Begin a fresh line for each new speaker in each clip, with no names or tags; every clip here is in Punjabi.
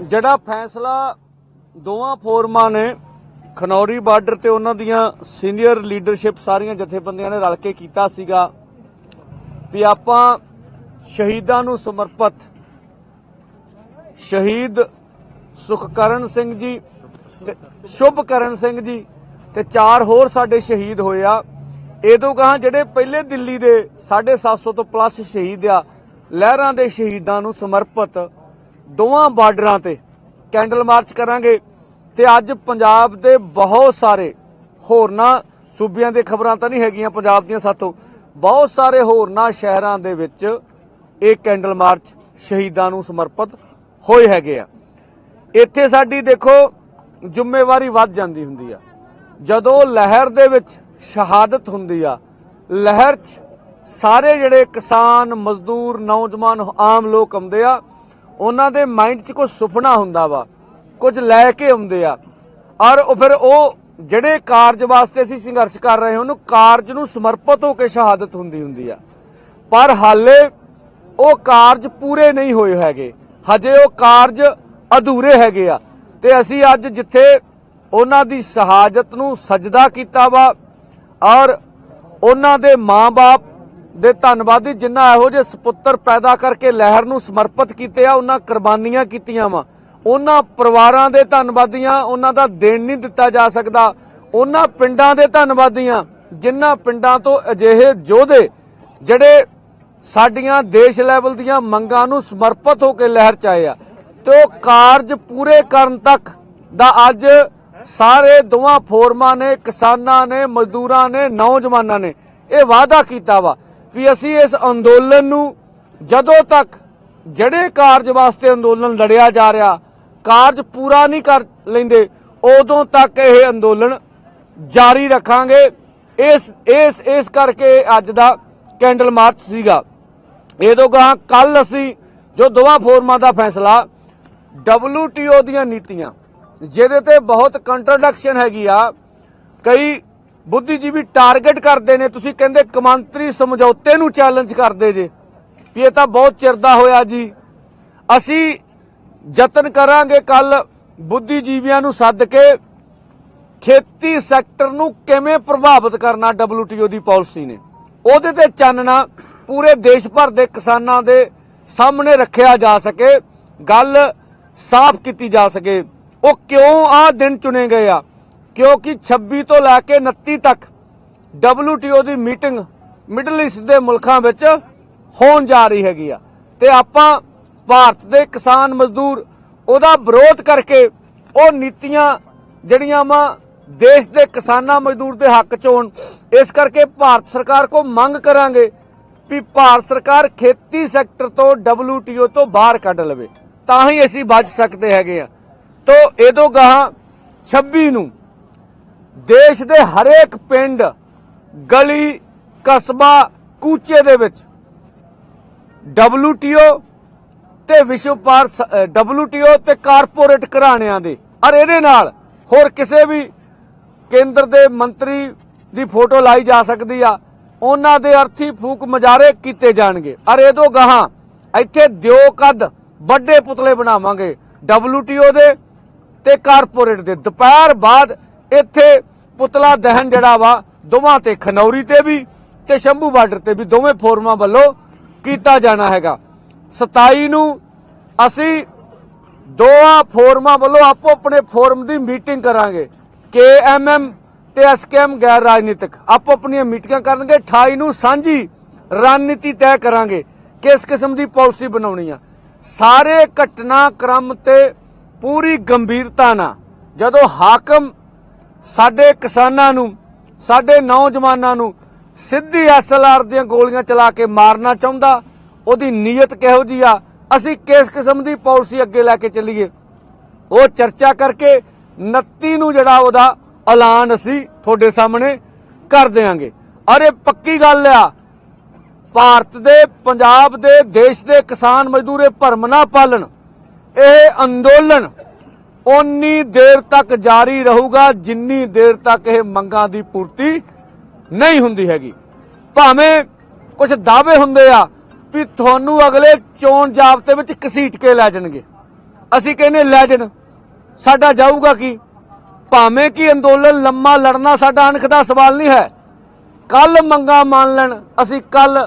ਜਿਹੜਾ ਫੈਸਲਾ ਦੋਵਾਂ ਫੋਰਮਾਂ ਨੇ, ਖਨੌਰੀ ਬਾਰਡਰ ਤੇ ਉਹਨਾਂ ਦੀਆਂ ਸੀਨੀਅਰ ਲੀਡਰਸ਼ਿਪ ਸਾਰੀਆਂ ਜਥੇਬੰਦੀਆਂ ਨੇ ਰਲ ਕੇ ਕੀਤਾ ਸੀਗਾ, ਵੀ ਆਪਾਂ ਸ਼ਹੀਦਾਂ ਨੂੰ ਸਮਰਪਿਤ, ਸ਼ਹੀਦ ਸੁਖਕਰਨ ਸਿੰਘ ਜੀ ਤੇ ਸ਼ੁਭਕਰਨ ਸਿੰਘ ਜੀ ਤੇ ਚਾਰ ਹੋਰ ਸਾਡੇ ਸ਼ਹੀਦ ਹੋਏ ਆ। ਇਹਦੋਂ ਗਾਂ ਜਿਹੜੇ ਪਹਿਲੇ ਦਿੱਲੀ ਦੇ 750 ਤੋਂ ਪਲੱਸ ਸ਼ਹੀਦ ਆ, ਲਹਿਰਾਂ ਦੇ ਸ਼ਹੀਦਾਂ ਨੂੰ ਸਮਰਪਿਤ ਦੋਵਾਂ ਬਾਰਡਰਾਂ ਤੇ ਕੈਂਡਲ ਮਾਰਚ ਕਰਾਂਗੇ ਤੇ ਅੱਜ ਪੰਜਾਬ ਦੇ ਬਹੁਤ ਸਾਰੇ ਹੋਰਨਾਂ ਸੂਬਿਆਂ ਦੇ ਖਬਰਾਂ ਤਾਂ ਨਹੀਂ ਹੈਗੀਆਂ ਪੰਜਾਬ ਦੀਆਂ ਸਾਥੋਂ ਬਹੁਤ ਸਾਰੇ ਹੋਰਨਾਂ ਸ਼ਹਿਰਾਂ ਦੇ ਵਿੱਚ ਇਹ ਕੈਂਡਲ ਮਾਰਚ ਸ਼ਹੀਦਾਂ ਨੂੰ ਸਮਰਪਿਤ ਹੋਏ ਹੈਗੇ ਆ। ਇੱਥੇ ਸਾਡੀ ਦੇਖੋ ਜ਼ਿੰਮੇਵਾਰੀ ਵੱਧ ਜਾਂਦੀ ਹੁੰਦੀ ਆ। ਜਦੋਂ ਲਹਿਰ ਦੇ ਵਿੱਚ ਸ਼ਹਾਦਤ ਹੁੰਦੀ ਆ, ਲਹਿਰ 'ਚ ਸਾਰੇ ਜਿਹੜੇ ਕਿਸਾਨ, ਮਜ਼ਦੂਰ, ਨੌਜਵਾਨ, ਆਮ ਲੋਕ ਆਉਂਦੇ ਆ ਉਹਨਾਂ ਦੇ ਮਾਈਂਡ 'ਚ ਕੁਝ ਸੁਪਨਾ ਹੁੰਦਾ ਵਾ, ਕੁਝ ਲੈ ਕੇ ਆਉਂਦੇ ਆ। ਔਰ ਉਹ ਫਿਰ ਉਹ ਜਿਹੜੇ ਕਾਰਜ ਵਾਸਤੇ ਅਸੀਂ ਸੰਘਰਸ਼ ਕਰ ਰਹੇ ਹਾਂ, ਉਹਨੂੰ ਕਾਰਜ ਨੂੰ ਸਮਰਪਿਤ ਹੋ ਕੇ ਸ਼ਹਾਦਤ ਹੁੰਦੀ ਹੁੰਦੀ ਆ। ਪਰ ਹਾਲੇ ਉਹ ਕਾਰਜ ਪੂਰੇ ਨਹੀਂ ਹੋਏ ਹੈਗੇ। ਹਜੇ ਉਹ ਕਾਰਜ ਅਧੂਰੇ ਹੈਗੇ ਆ। ਤੇ ਅਸੀਂ ਅੱਜ ਜਿੱਥੇ ਉਹਨਾਂ ਦੀ ਸ਼ਹਾਦਤ ਨੂੰ ਸਜਦਾ ਕੀਤਾ ਵਾ, ਔਰ ਉਹਨਾਂ ਦੇ ਮਾਂ-ਬਾਪ ਦੇ ਧੰਨਵਾਦੀ ਜਿਨ੍ਹਾਂ ਇਹੋ ਜਿਹੇ ਸੁਪੁੱਤਰ ਪੈਦਾ ਕਰਕੇ ਲਹਿਰ ਨੂੰ ਸਮਰਪਿਤ ਕੀਤੇ ਆ, ਉਹਨਾਂ ਕੁਰਬਾਨੀਆਂ ਕੀਤੀਆਂ ਵਾ। ਉਹਨਾਂ ਪਰਿਵਾਰਾਂ ਦੇ ਧੰਨਵਾਦੀਆਂ, ਉਹਨਾਂ ਦਾ ਦੇਣ ਨਹੀਂ ਦਿੱਤਾ ਜਾ ਸਕਦਾ। ਉਹਨਾਂ ਪਿੰਡਾਂ ਦੇ ਧੰਨਵਾਦੀਆਂ ਜਿਨ੍ਹਾਂ ਪਿੰਡਾਂ ਤੋਂ ਅਜਿਹੇ ਯੋਧੇ ਜਿਹੜੇ ਸਾਡੀਆਂ ਦੇਸ਼ ਲੈਵਲ ਦੀਆਂ ਮੰਗਾਂ ਨੂੰ ਸਮਰਪਿਤ ਹੋ ਕੇ ਲਹਿਰ ਚ ਆਏ ਆ। ਤੇ ਉਹ ਕਾਰਜ ਪੂਰੇ ਕਰਨ ਤੱਕ ਦਾ ਅੱਜ ਸਾਰੇ ਦੋਵਾਂ ਫੋਰਮਾਂ ਨੇ, ਕਿਸਾਨਾਂ ਨੇ, ਮਜ਼ਦੂਰਾਂ ਨੇ, ਨੌਜਵਾਨਾਂ ਨੇ ਇਹ ਵਾਅਦਾ ਕੀਤਾ ਵਾ। ਵੀ ਅਸੀਂ ਇਸ ਅੰਦੋਲਨ ਨੂੰ ਜਦੋਂ ਤੱਕ ਜਿਹੜੇ ਕਾਰਜ ਵਾਸਤੇ ਅੰਦੋਲਨ ਲੜਿਆ ਜਾ ਰਿਹਾ, ਕਾਰਜ ਪੂਰਾ ਨਹੀਂ ਕਰ ਲੈਂਦੇ, ਉਦੋਂ ਤੱਕ ਇਹ ਅੰਦੋਲਨ ਜਾਰੀ ਰੱਖਾਂਗੇ। ਇਸ ਇਸ ਇਸ ਕਰਕੇ ਅੱਜ ਦਾ ਕੈਂਡਲ ਮਾਰਚ ਸੀਗਾ। ਇਹਦੋਂ ਗਾਂ ਕੱਲ ਅਸੀਂ ਜੋ ਦੋਵਾਂ ਫੋਰਮਾਂ ਦਾ ਫੈਸਲਾ WTO ਦੀਆਂ ਨੀਤੀਆਂ, ਜਿਹਦੇ ਤੇ ਬਹੁਤ ਕੰਟਰਡਿਕਸ਼ਨ ਹੈਗੀ ਆ, ਕਈ ਬੁੱਧੀਜੀਵੀ ਟਾਰਗੇਟ ਕਰਦੇ ਨੇ, ਤੁਸੀਂ ਕਹਿੰਦੇ ਕਮਾਂਤਰੀ ਸਮਝੌਤੇ ਨੂੰ ਚੈਲੰਜ ਕਰਦੇ ਜੇ। ਵੀ ਇਹ ਤਾਂ ਬਹੁਤ ਚਿਰ ਦਾ ਹੋਇਆ ਜੀ। ਅਸੀਂ ਯਤਨ ਕਰਾਂਗੇ ਕੱਲ ਬੁੱਧੀਜੀਵੀਆਂ ਨੂੰ ਸੱਦ ਕੇ ਖੇਤੀ ਸੈਕਟਰ ਨੂੰ ਕਿਵੇਂ ਪ੍ਰਭਾਵਿਤ ਕਰਨਾ WTO ਦੀ ਪਾਲਿਸੀ ਨੇ। ਉਹਦੇ ਤੇ ਚਾਨਣਾ ਪੂਰੇ ਦੇਸ਼ ਭਰ ਦੇ ਕਿਸਾਨਾਂ ਦੇ ਸਾਹਮਣੇ ਰੱਖਿਆ ਜਾ ਸਕੇ, ਗੱਲ ਸਾਫ਼ ਕੀਤੀ ਜਾ ਸਕੇ। ਉਹ ਕਿਉਂ ਆ ਦਿਨ ਚੁਣੇ ਗਏ ਆ? ਕਿਉਂਕਿ 26 ਤੋਂ ਲੈ ਕੇ 29 ਤੱਕ WTO ਦੀ ਮੀਟਿੰਗ ਮਿਡਲ ਈਸਟ ਦੇ ਮੁਲਕਾਂ ਵਿੱਚ ਹੋਣ ਜਾ ਰਹੀ ਹੈਗੀ ਆ। ਤੇ ਆਪਾਂ ਭਾਰਤ ਦੇ ਕਿਸਾਨ ਮਜ਼ਦੂਰ ਉਹਦਾ ਵਿਰੋਧ ਕਰਕੇ ਉਹ ਨੀਤੀਆਂ ਜਿਹੜੀਆਂ ਵਾ ਦੇਸ਼ ਦੇ ਕਿਸਾਨਾਂ ਮਜ਼ਦੂਰ ਦੇ ਹੱਕ ਚ ਹੋਣ, ਇਸ ਕਰਕੇ ਭਾਰਤ ਸਰਕਾਰ ਕੋ ਮੰਗ ਕਰਾਂਗੇ ਵੀ ਭਾਰਤ ਸਰਕਾਰ ਖੇਤੀ ਸੈਕਟਰ ਤੋਂ WTO ਤੋਂ ਬਾਹਰ ਕੱਢ ਲਵੇ। ਤਾਂ ਹੀ ਅਸੀਂ ਬਚ ਸਕਦੇ ਹੈਗੇ ਆ। ਤੋਂ ਇਹਦੋਂ ਗਾਹਾਂ 26 ਨੂੰ ਦੇਸ਼ ਦੇ ਹਰੇਕ ਪਿੰਡ ਗਲੀ, ਕਸਬਾ, ਕੂਚੇ ਦੇ ਵਿੱਚ WTO ਤੇ ਵਿਸ਼ਵ ਪਾਰ WTO ਤੇ ਕਾਰਪੋਰੇਟ ਘਰਾਣਿਆਂ ਦੇ। ਔਰ ਇਹਦੇ ਨਾਲ ਹੋਰ ਕਿਸੇ ਵੀ ਕੇਂਦਰ ਦੇ ਮੰਤਰੀ ਦੀ ਫੋਟੋ ਲਾਈ ਜਾ ਸਕਦੀ ਆ। ਉਹਨਾਂ ਦੇ ਅਰਥੀ ਫੂਕ ਮਜਾਰੇ ਕੀਤੇ ਜਾਣਗੇ। ਔਰ ਇਹਦੋਂ ਗਾਹਾਂ ਇੱਥੇ ਦਿਓ ਕੱਦ ਵੱਡੇ ਪੁਤਲੇ ਬਣਾਵਾਂਗੇ। WTO ਦੇ ਤੇ ਕਾਰਪੋਰੇਟ ਦੇ। ਦੁਪਹਿਰ ਬਾਅਦ ਇੱਥੇ ਪੁਤਲਾ ਦਹਨ ਜਿਹੜਾ ਵਾ, ਦੋਵਾਂ ਤੇ ਖਨੌਰੀ ਤੇ ਵੀ ਤੇ ਸ਼ੰਭੂ ਬਾਰਡਰ ਤੇ ਵੀ ਦੋਵੇਂ ਫੋਰਮਾਂ ਵੱਲੋਂ ਕੀਤਾ ਜਾਣਾ ਹੈਗਾ। 27 ਨੂੰ ਅਸੀਂ ਦੋਆਂ ਫੋਰਮਾਂ ਵੱਲੋਂ ਆਪੋ ਆਪਣੇ ਫੋਰਮ ਦੀ ਮੀਟਿੰਗ ਕਰਾਂਗੇ। ਕੇਐਮਐਮ ਤੇ ਐਸਕੇਐਮ ਗੈਰ ਰਾਜਨੀਤਿਕ ਆਪੋ ਆਪਣੀਆਂ ਮੀਟਿੰਗਾਂ ਕਰਨਗੇ। 28 ਨੂੰ ਸਾਂਝੀ ਰਣਨੀਤੀ ਤੈਅ ਕਰਾਂਗੇ ਕਿਸ ਕਿਸਮ ਦੀ ਪਾਲਿਸੀ ਬਣਾਉਣੀ ਆ। ਸਾਰੇ ਘਟਨਾ ਕ੍ਰਮ ਤੇ ਪੂਰੀ ਗੰਭੀਰਤਾ ਨਾਲ ਜਦੋਂ ਹਾਕਮ ਸਾਡੇ ਕਿਸਾਨਾਂ ਨੂੰ, ਸਾਡੇ ਨੌਜਵਾਨਾਂ ਨੂੰ ਸਿੱਧੀ ਐਸਐਲਆਰ ਦੀਆਂ ਗੋਲੀਆਂ ਚਲਾ ਕੇ ਮਾਰਨਾ ਚਾਹੁੰਦਾ, ਉਹਦੀ ਨੀਅਤ ਕਿਹੋ ਜੀ ਆ? ਅਸੀਂ ਕਿਸ ਕਿਸਮ ਦੀ ਪਾਲਿਸੀ ਅੱਗੇ ਲੈ ਕੇ ਚੱਲੀਏ? ਉਹ ਚਰਚਾ ਕਰਕੇ 29 ਨੂੰ ਜਿਹੜਾ ਉਹਦਾ ਐਲਾਨ ਅਸੀਂ ਤੁਹਾਡੇ ਸਾਹਮਣੇ ਕਰ ਦੇਵਾਂਗੇ ਔਰ ਇਹ ਪੱਕੀ ਗੱਲ ਆ, ਭਾਰਤ ਦੇ, ਪੰਜਾਬ ਦੇ, ਦੇਸ਼ ਦੇ ਕਿਸਾਨ ਮਜ਼ਦੂਰ ਭਰਮ ਨਾ ਪਾਲਣ, ਇਹ ਅੰਦੋਲਨ ਉਨੀ ਦੇਰ ਤੱਕ ਜਾਰੀ ਰਹੂਗਾ ਜਿੰਨੀ ਦੇਰ ਤੱਕ ਇਹ ਮੰਗਾਂ ਦੀ ਪੂਰਤੀ ਨਹੀਂ ਹੁੰਦੀ ਹੈਗੀ। ਭਾਵੇਂ ਕੁਝ ਦਾਅਵੇ ਹੁੰਦੇ ਆ ਵੀ ਤੁਹਾਨੂੰ ਅਗਲੇ ਚੋਣ ਜਾਬਤੇ ਵਿੱਚ ਘਸੀਟ ਕੇ ਲੈ ਜਾਣਗੇ। ਅਸੀਂ ਕਹਿੰਦੇ ਲੈ ਜਾਣ। ਸਾਡਾ ਜਾਊਗਾ ਕੀ? ਭਾਵੇਂ ਕਿ ਅੰਦੋਲਨ ਲੰਮਾ ਲੜਨਾ ਸਾਡਾ ਅਣਖ ਦਾ ਸਵਾਲ ਨਹੀਂ ਹੈ। ਕੱਲ ਮੰਗਾ ਮੰਨ ਲੈਣ, ਅਸੀਂ ਕੱਲ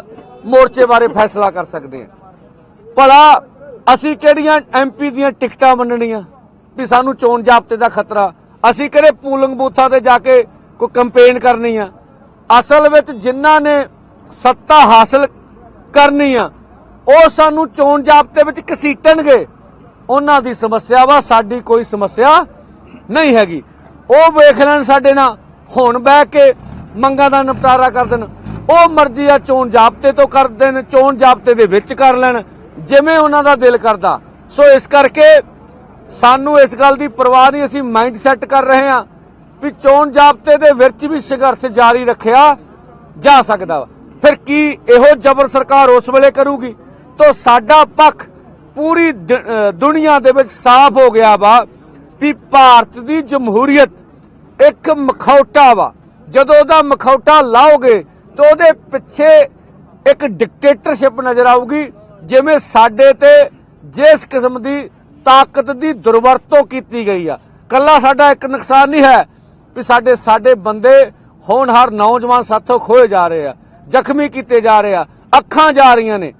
ਮੋਰਚੇ ਬਾਰੇ ਫੈਸਲਾ ਕਰ ਸਕਦੇ ਹਾਂ। ਭਲਾ ਅਸੀਂ ਕਿਹੜੀਆਂ ਐਮਪੀ ਦੀਆਂ ਟਿਕਟਾਂ ਵੰਡਣੀਆਂ? ਵੀ ਸਾਨੂੰ ਚੋਣ ਜਾਬਤੇ ਦਾ ਖਤਰਾ। ਅਸੀਂ ਕਿਹੜੇ ਪੂਲਿੰਗ ਬੂਥਾਂ ਤੇ ਜਾ ਕੇ ਕੋਈ ਕੰਪੇਨ ਕਰਨੀ ਆ? ਅਸਲ ਵਿੱਚ ਜਿਨ੍ਹਾਂ ਨੇ ਸੱਤਾ ਹਾਸਲ ਕਰਨੀ ਆ, ਉਹ ਸਾਨੂੰ ਚੋਣ ਜਾਬਤੇ ਵਿੱਚ ਘਸੀਟਣਗੇ। ਉਹਨਾਂ ਦੀ ਸਮੱਸਿਆ ਵਾ, ਸਾਡੀ ਕੋਈ ਸਮੱਸਿਆ ਨਹੀਂ ਹੈਗੀ। ਉਹ ਵੇਖ ਲੈਣ ਸਾਡੇ ਨਾਲ, ਹੁਣ ਬਹਿ ਕੇ ਮੰਗਾਂ ਦਾ ਨਿਪਟਾਰਾ ਕਰ ਦੇਣ। ਉਹ ਮਰਜ਼ੀ ਆ ਚੋਣ ਜਾਬਤੇ ਤੋਂ ਕਰ ਦੇਣ, ਚੋਣ ਜਾਬਤੇ ਦੇ ਵਿੱਚ ਕਰ ਲੈਣ, ਜਿਵੇਂ ਉਹਨਾਂ ਦਾ ਦਿਲ ਕਰਦਾ। ਸੋ ਇਸ ਕਰਕੇ ਸਾਨੂੰ ਇਸ ਗੱਲ ਦੀ ਪਰਵਾਹ ਨਹੀਂ, ਅਸੀਂ ਮਾਈਂਡ ਸੈੱਟ ਕਰ ਰਹੇ ਹਾਂ ਵੀ ਚੋਣ ਜਾਬਤੇ ਦੇ ਵਿੱਚ ਵੀ ਸੰਘਰਸ਼ ਜਾਰੀ ਰੱਖਿਆ ਜਾ ਸਕਦਾ ਵਾ। ਫਿਰ ਕੀ ਇਹੋ ਜ਼ਬਰ ਸਰਕਾਰ ਉਸ ਵੇਲੇ ਕਰੂਗੀ? ਤਾਂ ਸਾਡਾ ਪੱਖ ਪੂਰੀ ਦ- ਦੁਨੀਆ ਦੇ ਵਿੱਚ ਸਾਫ਼ ਹੋ ਗਿਆ ਵਾ ਵੀ ਭਾਰਤ ਦੀ ਜਮਹੂਰੀਅਤ ਇੱਕ ਮਖੌਟਾ ਵਾ। ਜਦੋਂ ਉਹਦਾ ਮਖੌਟਾ ਲਾਓਗੇ ਤਾਂ ਉਹਦੇ ਪਿੱਛੇ ਇੱਕ ਡਿਕਟੇਟਰਸ਼ਿਪ ਨਜ਼ਰ ਆਊਗੀ, ਜਿਵੇਂ ਸਾਡੇ ਤੇ ਜਿਸ ਕਿਸਮ ਦੀ ਤਾਕਤ ਦੀ ਦੁਰਵਰਤੋਂ ਕੀਤੀ ਗਈ ਆ। ਕੱਲਾ ਸਾਡਾ ਇੱਕ ਨੁਕਸਾਨ ਨਹੀਂ ਹੈ ਵੀ ਸਾਡੇ ਸਾਡੇ ਬੰਦੇ ਹੋਣਹਾਰ ਨੌਜਵਾਨ ਸਾਥੋਂ ਖੋਏ ਜਾ ਰਹੇ ਆ, ਜ਼ਖਮੀ ਕੀਤੇ ਜਾ ਰਹੇ ਆ, ਅੱਖਾਂ ਜਾ ਰਹੀਆਂ ਨੇ।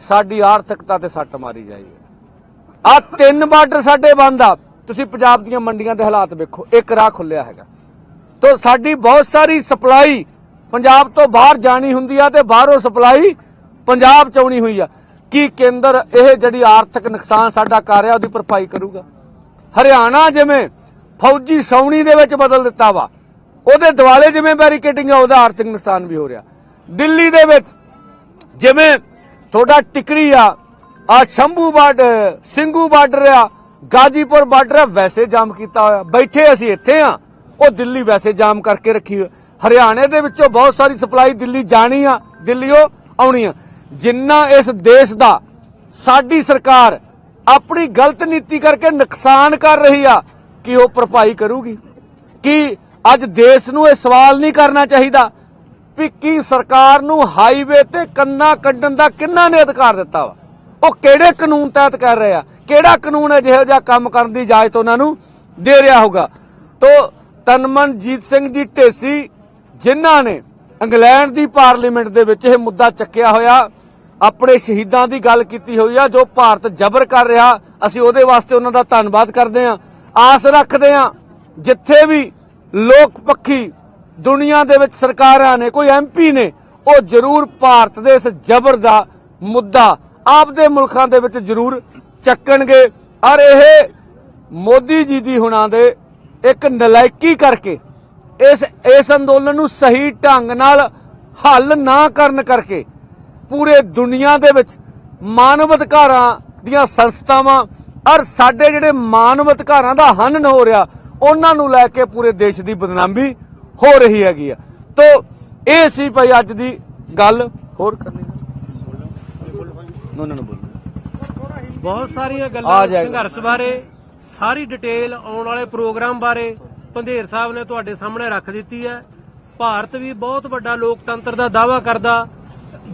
ਸਾਡੀ ਆਰਥਿਕਤਾ ਤੇ ਸੱਟ ਮਾਰੀ ਜਾਈ ਹੈ ਆ ਤਿੰਨ ਬਾਰਡਰ ਸਾਡੇ ਬੰਦ ਆ। ਤੁਸੀਂ ਪੰਜਾਬ ਦੀਆਂ ਮੰਡੀਆਂ ਦੇ ਹਾਲਾਤ ਵੇਖੋ, ਇੱਕ ਰਾਹ ਖੁੱਲਿਆ ਹੈਗਾ। ਤੋ ਸਾਡੀ ਬਹੁਤ ਸਾਰੀ ਸਪਲਾਈ ਪੰਜਾਬ ਤੋਂ ਬਾਹਰ ਜਾਣੀ ਹੁੰਦੀ ਆ ਤੇ ਬਾਹਰੋਂ ਸਪਲਾਈ ਪੰਜਾਬ ਚ ਆਉਣੀ ਹੋਈ ਆ। ਕੀ ਕੇਂਦਰ ਇਹ ਜਿਹੜੀ ਆਰਥਿਕ ਨੁਕਸਾਨ ਸਾਡਾ ਕਰ ਰਿਹਾ, ਉਹਦੀ ਭਰਪਾਈ ਕਰੂਗਾ? ਹਰਿਆਣਾ ਜਿਵੇਂ ਫੌਜੀ ਸੌਣੀ ਦੇ ਵਿੱਚ ਬਦਲ ਦਿੱਤਾ ਵਾ, ਉਹਦੇ ਦਿਵਾਲੇ ਜਿਵੇਂ ਬੈਰੀਕੇਟਿੰਗ ਆ ਉਹਦਾ ਆਰਥਿਕ ਨੁਕਸਾਨ ਵੀ ਹੋ ਰਿਹਾ। ਦਿੱਲੀ ਦੇ ਵਿੱਚ ਜਿਵੇਂ ਤੁਹਾਡਾ ਟਿਕਰੀ ਆ ਆ ਸ਼ੰਭੂ ਬਾਰਡਰ ਸਿੰਘੂ ਬਾਰਡਰ ਆ ਗਾਜੀਪੁਰ ਬਾਰਡਰ ਆ ਵੈਸੇ ਜਾਮ ਕੀਤਾ ਹੋਇਆ। ਬੈਠੇ ਅਸੀਂ ਇੱਥੇ ਆ, ਉਹ ਦਿੱਲੀ ਵੈਸੇ ਜਾਮ ਕਰਕੇ ਰੱਖੀ ਹੋਈ। ਹਰਿਆਣੇ ਦੇ ਵਿੱਚੋਂ ਬਹੁਤ ਸਾਰੀ ਸਪਲਾਈ ਦਿੱਲੀ ਜਾਣੀ ਆ ਦਿੱਲੀੋਂ ਆਉਣੀ ਆ। ਜਿੰਨਾ ਇਸ ਦੇਸ਼ ਦਾ ਸਾਡੀ ਸਰਕਾਰ ਆਪਣੀ ਗਲਤ ਨੀਤੀ ਕਰਕੇ ਨੁਕਸਾਨ ਕਰ ਰਹੀ ਆ, ਕਿ ਉਹ ਭਰਪਾਈ ਕਰੂਗੀ? ਕਿ ਅੱਜ ਦੇਸ਼ ਨੂੰ ਇਹ ਸਵਾਲ ਨਹੀਂ ਕਰਨਾ ਚਾਹੀਦਾ ਵੀ ਕੀ ਸਰਕਾਰ ਨੂੰ ਹਾਈਵੇ ਤੇ ਕੰਨਾ ਕੱਢਣ ਦਾ ਕਿੰਨਾ ਨੇ ਅਧਿਕਾਰ ਦਿੱਤਾ ਵਾ? ਉਹ ਕਿਹੜੇ ਕਾਨੂੰਨ ਤਹਿਤ ਕਰ ਰਹੇ ਆ? ਕਿਹੜਾ ਕਾਨੂੰਨ ਹੈ ਜਿਹੋ ਜਿਹਾ ਕੰਮ ਕਰਨ ਦੀ ਇਜਾਜ਼ਤ ਉਹਨਾਂ ਨੂੰ ਦੇ ਰਿਹਾ ਹੋਗਾ ਤੋ ਤਨਮਨਜੀਤ ਸਿੰਘ ਜੀ ਢੇਸੀ ਜਿਨ੍ਹਾਂ ਨੇ ਇੰਗਲੈਂਡ ਦੀ ਪਾਰਲੀਮੈਂਟ ਦੇ ਵਿੱਚ ਇਹ ਮੁੱਦਾ ਚੱਕਿਆ ਹੋਇਆ, ਆਪਣੇ ਸ਼ਹੀਦਾਂ ਦੀ ਗੱਲ ਕੀਤੀ ਹੋਈ ਆ, ਜੋ ਭਾਰਤ ਜ਼ਬਰ ਕਰ ਰਿਹਾ, ਅਸੀਂ ਉਹਦੇ ਵਾਸਤੇ ਉਹਨਾਂ ਦਾ ਧੰਨਵਾਦ ਕਰਦੇ ਹਾਂ। ਆਸ ਰੱਖਦੇ ਹਾਂ, ਜਿੱਥੇ ਵੀ ਲੋਕ ਪੱਖੀ ਦੁਨੀਆ ਦੇ ਵਿੱਚ ਸਰਕਾਰਾਂ ਨੇ, ਕੋਈ ਐਮਪੀ ਨੇ, ਉਹ ਜ਼ਰੂਰ ਭਾਰਤ ਦੇ ਇਸ ਜ਼ਬਰ ਦਾ ਮੁੱਦਾ ਆਪਦੇ ਮੁਲਕਾਂ ਦੇ ਵਿੱਚ ਜ਼ਰੂਰ ਚੱਕਣਗੇ। ਔਰ ਇਹ ਮੋਦੀ ਜੀ ਦੀ ਹੁਣਾਂ ਦੇ ਇੱਕ ਨਲਾਇਕੀ ਕਰਕੇ ਇਸ ਇਸ ਅੰਦੋਲਨ ਨੂੰ ਸਹੀ ਢੰਗ ਨਾਲ ਹੱਲ ਨਾ ਕਰਨ ਕਰਕੇ ਪੂਰੇ ਦੁਨੀਆ ਦੇ ਵਿੱਚ ਮਾਨਵ ਅਧਿਕਾਰਾਂ ਦੀਆਂ ਸੰਸਥਾਵਾਂ ਔਰ ਸਾਡੇ ਜਿਹੜੇ ਮਾਨਵ ਅਧਿਕਾਰਾਂ ਦਾ ਹਨਨ ਹੋ ਰਿਹਾ ਉਹਨਾਂ ਨੂੰ ਲੈ ਕੇ ਪੂਰੇ ਦੇਸ਼ ਦੀ ਬਦਨਾਮੀ ਹੋ ਰਹੀ ਹੈਗੀ ਆ। ਤੋ ਇਹ ਸੀ ਭਾਈ ਅੱਜ ਦੀ ਗੱਲ। ਹੋਰ ਕਰਨੀ ਉਹਨਾਂ ਨੂੰ ਬੋਲੋ।
ਬਹੁਤ ਸਾਰੀਆਂ ਗੱਲਾਂ। ਸੰਘਰਸ਼ ਬਾਰੇ ਸਾਰੀ ਡਿਟੇਲ ਆਉਣ ਵਾਲੇ ਪ੍ਰੋਗਰਾਮ ਬਾਰੇ ਪੰਧੇਰ ਸਾਹਿਬ ਨੇ ਤੁਹਾਡੇ ਸਾਹਮਣੇ ਰੱਖ ਦਿੱਤੀ ਹੈ। ਭਾਰਤ ਵੀ ਬਹੁਤ ਵੱਡਾ ਲੋਕਤੰਤਰ ਦਾ ਦਾਅਵਾ ਕਰਦਾ।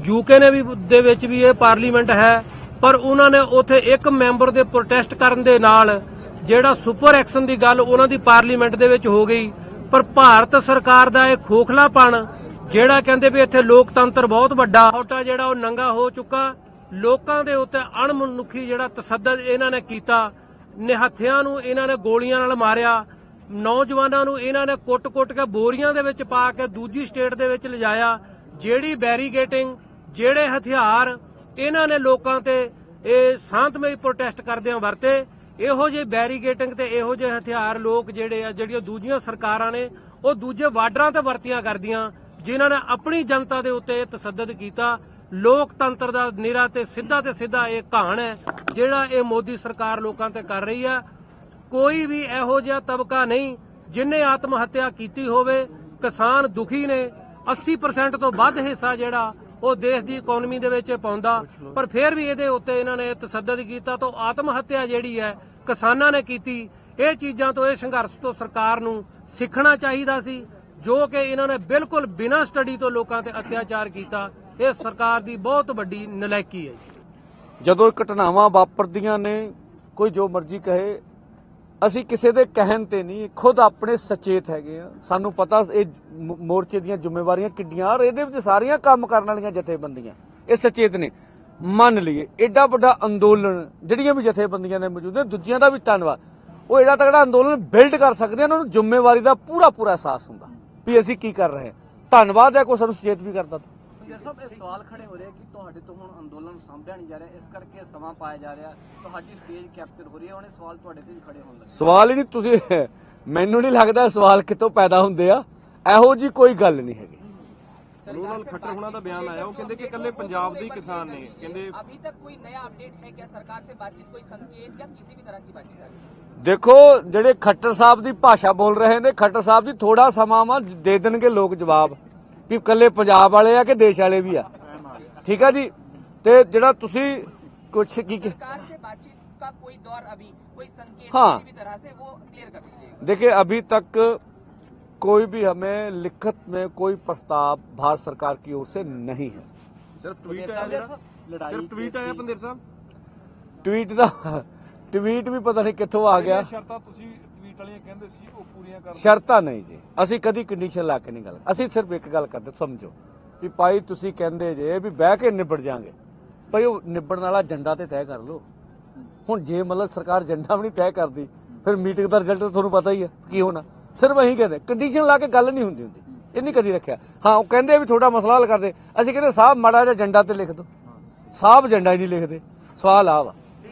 ਯੂਕੇ ਨੇ ਵੀ ਦੇ ਵਿੱਚ ਵੀ ਇਹ ਪਾਰਲੀਮੈਂਟ ਹੈ, ਪਰ ਉਹਨਾਂ ਨੇ ਉੱਥੇ ਇੱਕ ਮੈਂਬਰ ਦੇ ਪ੍ਰੋਟੈਸਟ ਕਰਨ ਦੇ ਨਾਲ ਜਿਹੜਾ ਸੁਪਰ ਐਕਸ਼ਨ ਦੀ ਗੱਲ ਉਹਨਾਂ ਦੀ ਪਾਰਲੀਮੈਂਟ ਦੇ ਵਿੱਚ ਹੋ ਗਈ। ਪਰ ਭਾਰਤ ਸਰਕਾਰ ਦਾ ਇਹ ਖੋਖਲਾਪਣ, ਜਿਹੜਾ ਕਹਿੰਦੇ ਵੀ ਇੱਥੇ ਲੋਕਤੰਤਰ ਬਹੁਤ ਵੱਡਾ ਛੋਟਾ ਜਿਹੜਾ ਉਹ ਨੰਗਾ ਹੋ ਚੁੱਕਾ, ਲੋਕਾਂ ਦੇ ਉੱਤੇ ਅਣਮਨੁੱਖੀ ਜਿਹੜਾ ਤਸੱਦਦ ਇਹਨਾਂ ਨੇ ਕੀਤਾ, ਨਿਹੱਥਿਆਂ ਨੂੰ ਇਹਨਾਂ ਨੇ ਗੋਲੀਆਂ ਨਾਲ ਮਾਰਿਆ ਨੌਜਵਾਨਾਂ ਨੂੰ ਇਹਨਾਂ ਨੇ ਕੁੱਟ-ਕੁੱਟ ਕੇ ਬੋਰੀਆਂ ਦੇ ਵਿੱਚ ਪਾ ਕੇ ਦੂਜੀ ਸਟੇਟ ਦੇ ਵਿੱਚ ਲਿਜਾਇਆ। ਜਿਹੜੀ ਬੈਰੀਗੇਟਿੰਗ, ਜਿਹੜੇ ਹਥਿਆਰ, ਇਹਨਾਂ ਨੇ ਲੋਕਾਂ ਤੇ ਇਹ ਸ਼ਾਂਤਮਈ ਪ੍ਰੋਟੈਸਟ ਕਰਦਿਆਂ ਵਰਤੇ। ਇਹੋ ਜਿਹੇ ਬੈਰੀਗੇਟਿੰਗ ਤੇ ਇਹੋ ਜਿਹੇ ਹਥਿਆਰ ਲੋਕ ਜਿਹੜੇ ਆ, ਜਿਹੜੀਆਂ ਦੂਜੀਆਂ ਸਰਕਾਰਾਂ ਨੇ, ਉਹ ਦੂਜੇ ਬਾਰਡਰਾਂ ਤੇ ਵਰਤੀਆਂ ਕਰਦੀਆਂ, ਜਿਨ੍ਹਾਂ ਨੇ ਆਪਣੀ ਜਨਤਾ ਦੇ ਉੱਤੇ ਤਸੱਦਦ ਕੀਤਾ। ਲੋਕਤੰਤਰ ਦਾ ਨਿਰਾ ਤੇ ਸਿੱਧਾ ਤੇ ਸਿੱਧਾ ਇਹ ਕਹਾਣ ਹੈ, ਜਿਹੜਾ ਇਹ ਮੋਦੀ ਸਰਕਾਰ ਲੋਕਾਂ ਤੇ ਕਰ ਰਹੀ ਆ। ਕੋਈ ਵੀ ਇਹੋ ਜਿਹਾ ਤਬਕਾ ਨਹੀਂ ਜਿਨੇ ਆਤਮ ਹੱਤਿਆ ਕੀਤੀ ਹੋਵੇ, ਕਿਸਾਨ ਦੁਖੀ ਨੇ 80% ਤੋਂ ਵੱਧ ਹਿੱਸਾ ਜਿਹੜਾ ਉਹ ਦੇਸ਼ ਦੀ ਇਕਨੋਮੀ ਦੇ ਵਿੱਚ ਪਾਉਂਦਾ। ਪਰ ਫਿਰ ਵੀ ਇਹਦੇ ਉੱਤੇ ਇਹਨਾਂ ਨੇ ਤਸੱਦਦ ਕੀਤਾ ਤਾਂ ਆਤਮ ਹੱਤਿਆ ਜਿਹੜੀ ਹੈ, ਕਿਸਾਨਾਂ ਨੇ ਕੀਤੀ। ਇਹ ਚੀਜ਼ਾਂ ਤੋਂ, ਇਹ ਸੰਘਰਸ਼ ਤੋਂ ਸਰਕਾਰ ਨੂੰ ਸਿੱਖਣਾ ਚਾਹੀਦਾ ਸੀ, ਜੋ ਕਿ ਇਹਨਾਂ ਨੇ ਬਿਲਕੁਲ ਬਿਨਾਂ ਸਟੱਡੀ ਤੋਂ ਲੋਕਾਂ ਤੇ ਅਤਿਆਚਾਰ ਕੀਤਾ। ਇਹ ਸਰਕਾਰ ਦੀ ਬਹੁਤ ਵੱਡੀ ਨਲਾਇਕੀ ਹੈ
ਜਦੋਂ ਘਟਨਾਵਾਂ ਵਾਪਰਦੀਆਂ ਨੇ, ਕੋਈ ਜੋ ਮਰਜ਼ੀ ਕਹੇ ਅਸੀਂ ਕਿਸੇ ਦੇ ਕਹਿਣ ਤੇ ਨਹੀਂ, ਖੁਦ ਆਪਣੇ ਸਚੇਤ ਹੈਗੇ ਆ। ਸਾਨੂੰ ਪਤਾ ਇਹ ਮੋਰਚੇ ਦੀਆਂ ਜ਼ਿੰਮੇਵਾਰੀਆਂ ਕਿੱਡੀਆਂ ਔਰ ਇਹਦੇ ਵਿੱਚ ਸਾਰੀਆਂ ਕੰਮ ਕਰਨ ਵਾਲੀਆਂ ਜਥੇਬੰਦੀਆਂ। ਇਹ ਸਚੇਤ ਨੇ। ਮੰਨ ਲਈਏ ਐਡਾ ਵੱਡਾ ਅੰਦੋਲਨ, ਜਿਹੜੀਆਂ ਵੀ ਜਥੇਬੰਦੀਆਂ ਨੇ ਮੌਜੂਦ ਨੇ, ਦੂਜਿਆਂ ਦਾ ਵੀ ਧੰਨਵਾਦ। ਉਹ ਐਡਾ ਤਗੜਾ ਅੰਦੋਲਨ ਬਿਲਡ ਕਰ ਸਕਦੇ ਆ, ਉਹਨਾਂ ਨੂੰ ਜ਼ਿੰਮੇਵਾਰੀ ਦਾ ਪੂਰਾ ਪੂਰਾ ਅਹਿਸਾਸ ਹੁੰਦਾ। ਵੀ ਅਸੀਂ ਕੀ ਕਰ ਰਹੇ ਹਾਂ ਧੰਨਵਾਦ ਹੈ ਕੋਈ ਸਾਨੂੰ ਸੁਚੇਤ ਵੀ ਕਰਦਾ
ਯਾਰ ਸਾਹਿਬ ਇਹ ਸਵਾਲ ਖੜੇ ਹੋ ਰਹੇ ਕਿ ਤੁਹਾਡੇ ਤੋਂ ਹੁਣ ਅੰਦੋਲਨ ਸਾਹਮਣੇ ਨਹੀਂ ਜਾ ਰਿਹਾ ਇਸ ਕਰਕੇ ਸਮਾਂ ਪਾਇਆ ਜਾ ਰਿਹਾ ਤੁਹਾਡੀ ਸਟੇਜ ਕੈਪਚਰ ਹੋ ਰਹੀ ਹੈ ਉਹਨੇ ਸਵਾਲ ਤੁਹਾਡੇ ਤੇ ਖੜੇ ਹੋਣ ਲੱਗੇ।
ਸਵਾਲ ਹੀ ਨਹੀਂ ਤੁਸੀਂ ਮੈਨੂੰ ਨਹੀਂ ਲੱਗਦਾ ਸਵਾਲ ਕਿਤੋਂ ਪੈਦਾ ਹੁੰਦੇ ਆ ਇਹੋ ਜੀ ਕੋਈ ਗੱਲ ਨਹੀਂ ਹੈਗੀ।
ਰੂਰਲ ਖੱਟਰ ਹੁਣਾਂ ਦਾ ਬਿਆਨ ਆਇਆ ਉਹ ਕਹਿੰਦੇ ਕਿ ਇਕੱਲੇ ਪੰਜਾਬ ਦੇ ਕਿਸਾਨ ਨੇ ਕਹਿੰਦੇ
ਅਭੀ ਤੱਕ ਕੋਈ ਨया ਅਪਡੇਟ ਹੈ ਕਿ ਸਰਕਾਰ ਸੇ ਬਾਤਚੀਤ ਕੋਈ ਸੰਕੇਤ ਜਾਂ ਕਿਸੇ ਵੀ ਤਰ੍ਹਾਂ ਦੀ ਬਾਤਚੀਤ
ਦੇਖੋ ਜਿਹੜੇ ਖੱਟਰ ਸਾਹਿਬ ਦੀ ਭਾਸ਼ਾ ਬੋਲ ਰਹੇ ਨੇ ਖੱਟਰ ਸਾਹਿਬ ਜੀ ਥੋੜਾ ਸਮਾਂ ਮਾ ਦੇ ਦੇਣਗੇ ਲੋਕ ਜਵਾਬ। ਕਿ ਇਕੱਲੇ ਪੰਜਾਬ ਵਾਲੇ ਆ ਕਿ ਦੇਸ਼ ਵਾਲੇ ਵੀ ਆ ਠੀਕ ਆ ਜੀ ਤੇ ਜਿਹੜਾ ਤੁਸੀਂ ਕੁਛ ਕੀ ਕੀ-
सरकार से बातचीत का कोई दौर अभी कोई संकेत
हाँ।
किसी भी तरह से वो क्लियर कर दीजिएगा
देखिए अभी तक कोई भी हमें लिखत में कोई प्रस्ताव भारत सरकार की ओर से नहीं है
ਸਿਰਫ ਟਵੀਟ ਆਇਆ ਜਿਹੜਾ
ਲੜਾਈ
ਸਿਰਫ ਟਵੀਟ ਆਇਆ ਪੰਦੇਰ ਸਾਹਿਬ
ਟਵੀਟ ਦਾ ਟਵੀਟ ਵੀ ਪਤਾ ਨਹੀਂ ਕਿੱਥੋਂ ਆ ਗਿਆ
ਸ਼ਰਤਾਂ ਤੁਸੀਂ ਟਵੀਟ ਵਾਲੀਆਂ ਕਹਿੰਦੇ ਸੀ, ਉਹ ਪੂਰੀਆਂ ਕਰ
ਸ਼ਰਤਾਂ ਨਹੀਂ ਜੀ। ਅਸੀਂ ਕਦੀ ਕੰਡੀਸ਼ਨ ਲਾ ਕੇ ਨਹੀਂ ਗੱਲ ਅਸੀਂ ਸਿਰਫ ਇੱਕ ਗੱਲ ਕਰਦੇ, ਸਮਝੋ। ਵੀ ਭਾਈ ਤੁਸੀਂ ਕਹਿੰਦੇ ਜੇ ਵੀ ਬਹਿ ਕੇ ਨਿਬੜ ਜਾਾਂਗੇ। ਭਾਈ ਉਹ ਨਿਬੜਨ ਵਾਲਾ ਏਜੰਡਾ ਤੇ ਤੈਅ ਕਰ ਲਓ। ਹੁਣ ਜੇ ਮਤਲਬ ਸਰਕਾਰ ਏਜੰਡਾ ਵੀ ਨਹੀਂ ਤੈਅ ਕਰਦੀ, ਫਿਰ ਮੀਟਿੰਗ ਦਾ ਰਿਜ਼ਲਟ ਤੁਹਾਨੂੰ ਪਤਾ ਹੀ ਹੈ ਕੀ ਹੋਣਾ। ਸਿਰਫ ਅਸੀਂ ਕਹਿੰਦੇ ਕੰਡੀਸ਼ਨ ਲਾ ਕੇ ਗੱਲ ਨਹੀਂ ਹੁੰਦੀ ਹੁੰਦੀ। ਇਹ ਨਹੀਂ ਕਦੀ ਰੱਖਿਆ। ਹਾਂ, ਉਹ ਕਹਿੰਦੇ ਵੀ ਤੁਹਾਡਾ ਮਸਲਾ ਹੱਲ ਕਰਦੇ ਅਸੀਂ ਕਹਿੰਦੇ ਸਾਹਿਬ ਮਾੜਾ ਜਿਹਾ ਏਜੰਡਾ ਤੇ ਲਿਖ ਦਿਓ। ਸਾਹਿਬ ਏਜੰਡਾ ਹੀ ਨਹੀਂ ਲਿਖਦੇ। ਸਵਾਲ ਆ ਵਾ।